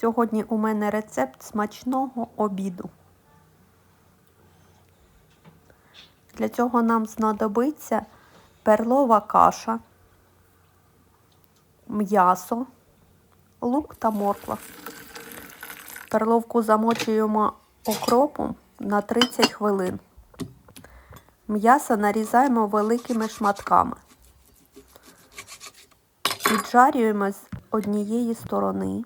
Сьогодні у мене рецепт смачного обіду. Для цього нам знадобиться перлова каша, м'ясо, лук та морква. Перловку замочуємо окропом на 30 хвилин. М'ясо нарізаємо великими шматками. Піджарюємо з однієї сторони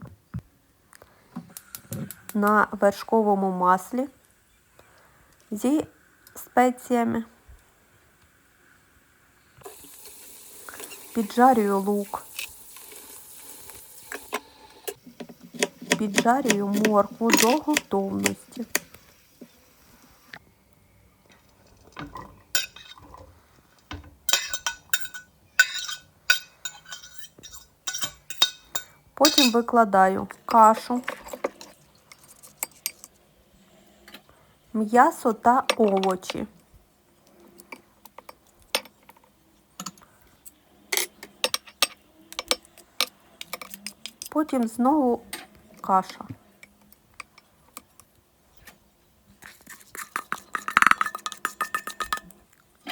на вершковому маслі зі спеціями. Піджарюю лук. Піджарюю моркву до готовності. Потім викладаю кашу, м'ясо та овочі. Потім знову каша.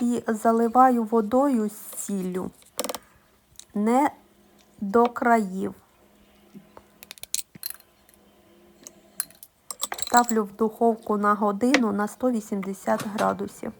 І заливаю водою з сіллю не до країв. Ставлю в духовку на годину на 180 градусів.